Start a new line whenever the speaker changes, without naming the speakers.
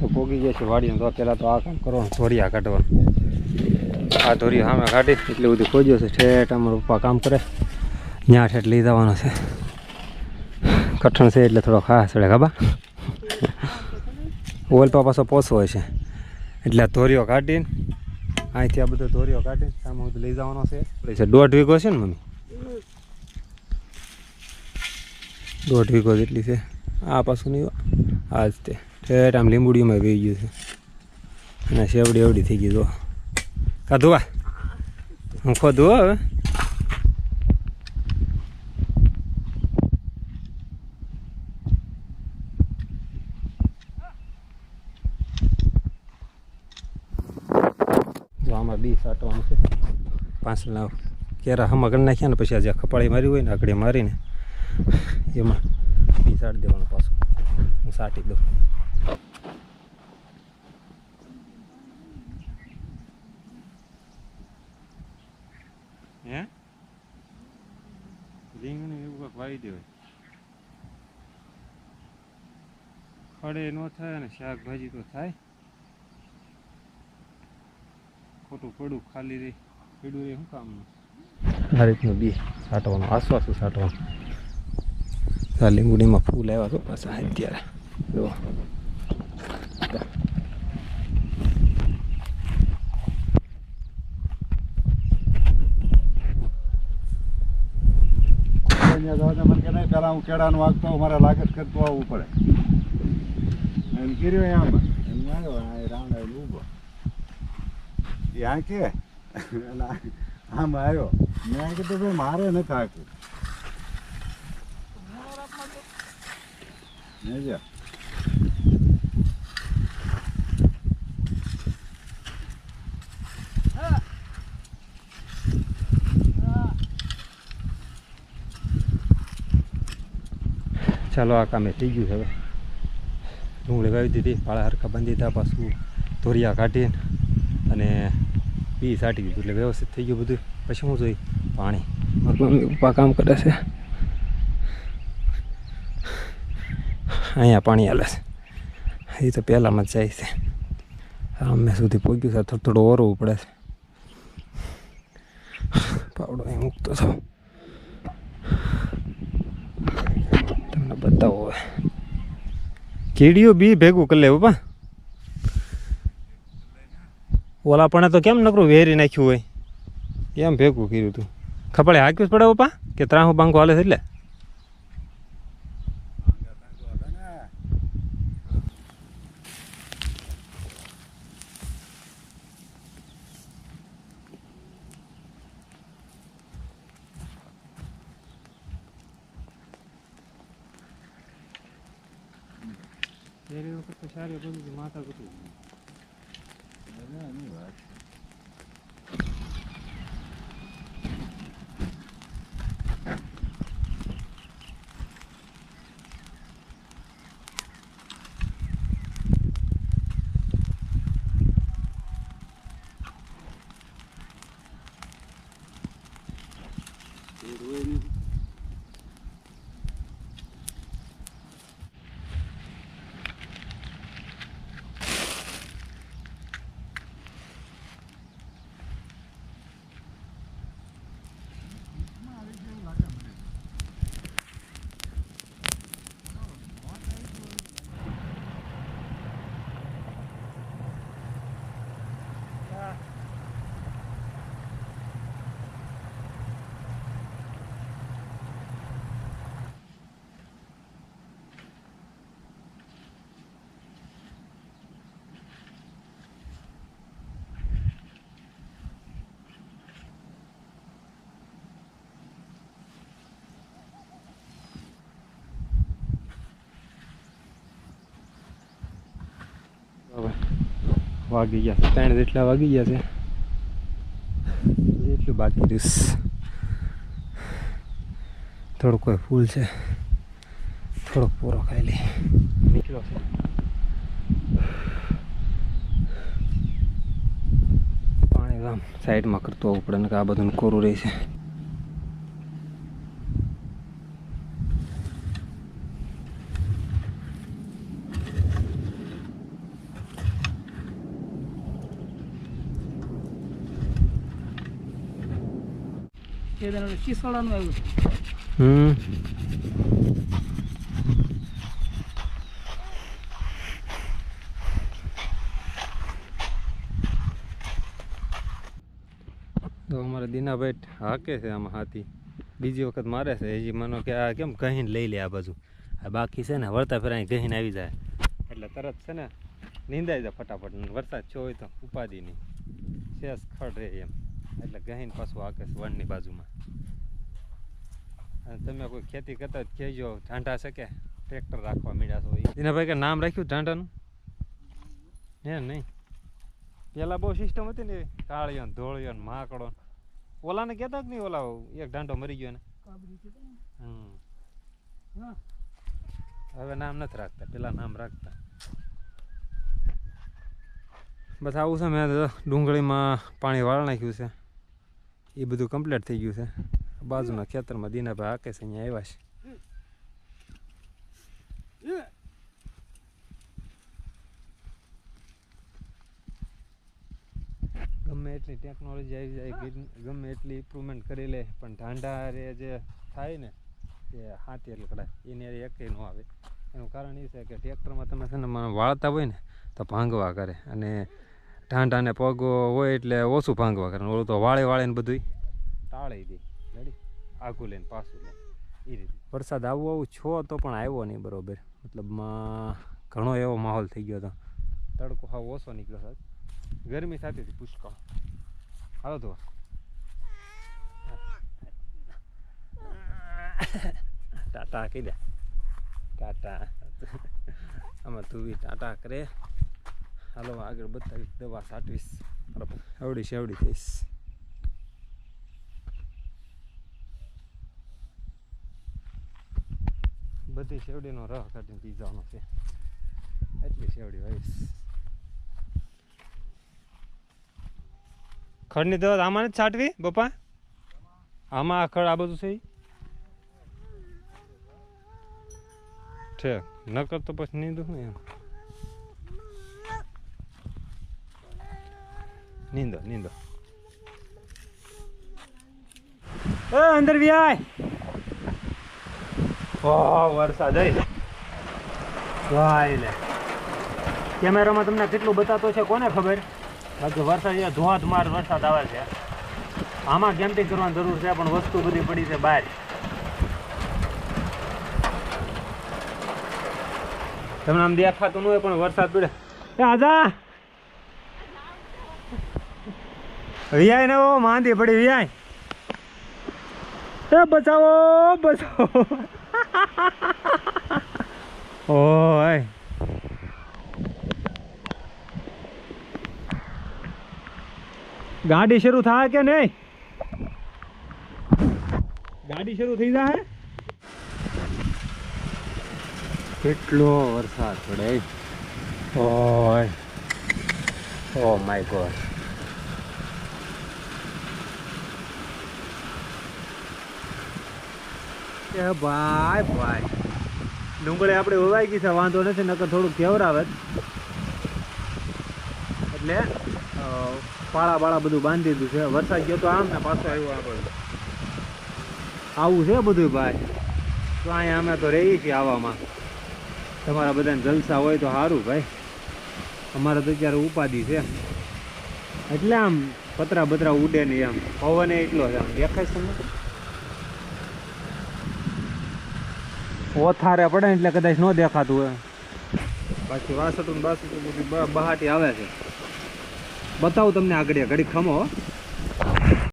તો પોગી ગયા છે વાડીને તો પહેલાં તો આ કામ કરવાનું, ધોરિયા કાઢવાનું. આ ધોરિયા સામે કાઢી એટલે બધું ખોજ્યો છે. ઠેઠ અમારા પપ્પા કામ કરે. ત્યાં ઠેઠ લઈ જવાનો છે. કઠણ છે એટલે થોડો ખાસ ચડે ખબર? ઓલપા પાછો પોસો હોય છે. એટલે આ ધોરિયો કાઢીને, અહીંથી આ બધો ધોરિયો કાઢીને સામે બધું લઈ જવાનો છે. દોઢ વીઘો છે ને, મમ્મી? દોઢ વીઘો જેટલી છે. આ પાછું નહીં આ જ તે. ઠેઠ આમ લીંબુડીમાં વહી ગયું છે. અને શેવડી એવડી થઈ ગઈ, જો. કા આ હું ખોધું હવે? આમાં બી સાટવાનું છે. પાંચ લાવ. કેરા હમા નાખ્યા ને પછી આજે ખપાળી મારી હોય ને આકડી મારીને, એમાં બી સાટી દેવાનું પાછું. હું સાટી દઉં હે રીંગણ એવું કંઈક વાવી દેવાય ખડે ન થાય અને શાકભાજી તો થાય. ખોટું પડું ખાલી રહી પડ્યું એ શું કામનું? આ રીતનું બી સાટવાનું, આસવાસું સાટવાનું. આ લીંબુડીમાં ફૂલ આવ્યા તો પાછા અત્યારે. જો.
અહીંયા જવા મને કે નહીં પહેલાં હું કેળાનું વાગતો મારે લાગત કરતો આવવું પડે. એમ કર્યું આમ. એમ આવ્યો આ રાઉન્ડ આવીને ઊભો. એ આ કે? આમ આવ્યો મેં કીધું, ભાઈ, મારે નથી આખું મેં જો.
ચાલો આ કામે થઈ ગયું છે હવે. ડુંગળી લગાવી દીધી પાળા હરખા બાંધી દીધા પાછું ધોરિયા કાઢીને અને બી સાટી દીધું એટલે વ્યવસ્થિત થઈ ગયું બધું. પછી હું જોઈ પાણી. મમ્મી પપ્પા કામ કરે છે. અહીંયા પાણી હાલે છે. એ તો પહેલાંમાં જ જાય છે. અમે સુધી પહોંચ્યું છે થોડું થોડું ઓરવું પડે છે. પાવડો અહીં મૂકતો થાવ તમને હોય કીડીઓ બી ભેગું કરી લે પપ્પા ઓલા પણ તો કેમ નકરું વેરી નાખ્યું હોય? કેમ ભેગું કર્યું તું. ખપડે હાક્યું જ પડે પપ્પા કે ત્રાહું બાંગો હાલે છે એટલે? સારી બધું માથા કુટું
વાત.
વાગી ગયા છે. ત્રણ જેટલા વાગી ગયા છે. એટલું બાકી રહ્યું થોડુંક કોઈ ફૂલ છે. થોડોક પૂરો ખાઈ લે નીકળ્યો છે. પાણી આમ સાઈડમાં કરતું આવવું પડે ને કે આ બધું કોરું રહે છે.
છે તેને ચીસોડાનું આવ્યું છે.
તો અમારા દીનાભાઈ હાકે છે આમાં હાથી. બીજી વખત મારે છે, હજી માનો કે આ કેમ કહીને લઈ લે આ બાજુ. આ બાકી છે ને, વળતા ફેરા ગહીને આવી જાય. એટલે તરત છે ને, નીંદાઈ જાય ફટાફટ. વરસાદ છો હોય તો ઉપાધિ નહીં. શેષ ખડ રહે એમ. એટલે ગહીને પાછું હાકે છે વણની બાજુમાં. અને તમે કોઈ ખેતી કરતા જ કહેજો ઢાંઢા છે કે ટ્રેક્ટર રાખવા મીડ્યા છો એના દીનાભાઈ કે નામ રાખ્યું ઢાંઢાનું? હે નહીં. પહેલાં બહુ સિસ્ટમ હતી ને. કાળિયો ને ધોળિયો ને માકડો ઓલાને કહેતા જ નહીં ઓલા એક ઢાંઢો મરી ગયો ને. હમ.
હા.
હવે નામ નથી રાખતા પેલા નામ રાખતા. બસ આવું છે, મેં ડુંગળીમાં પાણી વાળ નાખ્યું છે. એ બધું કમ્પ્લીટ થઈ ગયું છે. બાજુના ખેતરમાં દીનાભાઈ હાકે છે, અહીંયા આવ્યા છે. ગમે એટલી ટેકનોલોજી આવી જાય ગમે એટલી ઇમ્પ્રુવમેન્ટ કરી લે, પણ ઢાંઢા જે થાય ને, એ હાથી એટલે કદાચ એને એક ન આવે. એનું કારણ એ છે કે ટ્રેક્ટરમાં તમે છે ને વાળતા હોય ને, તો ભાંગવા કરે. અને ઢાંઢાને પગ હોય એટલે ઓછું ભાંગવા કરે. ઓલું તો વાળે વાળે ને બધું ટાળી દે. રેડી? આઘું લઈને પાછું લે. એ રીતે. વરસાદ આવું આવું છો તો પણ આવ્યો નહીં બરોબર. મતલબમાં ઘણો એવો માહોલ થઈ ગયો હતો. તડકો હાવ ઓછો નીકળ્યો સાહેબ ગરમી સાથે હતી પુષ્કળ. હાલો તો. ટાટા કહી દે. ટાટા. આમાં તું બી ટાટા કરે. હાલો આગળ બતાવીશ, દવા સાટવીશ આવડી સેવડી થઈશ. બધી શેવડીનો રહ કાઢીને પીવાનો છે. એટલી શેવડી હોઈશ ખડની દવા આમાં જ છાંટવી બપા આમાં આ ખડ આ બધું છે છે નકર તો પછી નીંદું ને એમ નીંદો નીંદો એ અંદર વ્યાય ઓ વરસાદ વાય લે કેમેરામાં તમને કેટલું બતાતો છે, કોને ખબર? બાકી વરસાદ ધોધમાર વરસાદ આવે છે. આમાં કેમ્પિંગ કરવાની જરૂર છે, પણ વસ્તુ બધી પડી છે બહાર. તમને આમ દેખાતું ન હોય પણ વરસાદ પડે. આજા. વિયાય ને માંદી પડી વિયાય એ બચાવો બચાવો. ઓય ગાડી શરૂ થાય કે નહીં? ગાડી શરૂ થઈ જાય? કેટલો વરસાદ પડે? ઓય. ઓ માય ગોડ એ ભાઈ ભાઈ. ડુંગળે આપણે ઉવાઈ ગઈ છે, વાંધો નથી, નકર થોડુંક કેવરાવે. એટલે પાળા બાળા બધું બાંધી દીધું છે. વરસાદ ગયો તો આમ ને પાછો આવ્યો આપણે. આવું છે બધું ભાઈ? તો અહીંયા અમે તો રહી છીએ આવામાં. તમારા બધાને જલસા હોય તો સારું ભાઈ. અમારે તો અત્યારે ઉપાધિ છે. એટલે આમ પતરા બતરા ઉડે નહીં આમ પવન એટલો છે. આમ દેખાય છે તમને? ઓથારે પડે ને એટલે કદાચ ન દેખાતું હોય. બાકી વાસટું ને બાસટું બધું બહાટી આવે છે. બતાવું તમને આગળ ઘડી ખમો હો.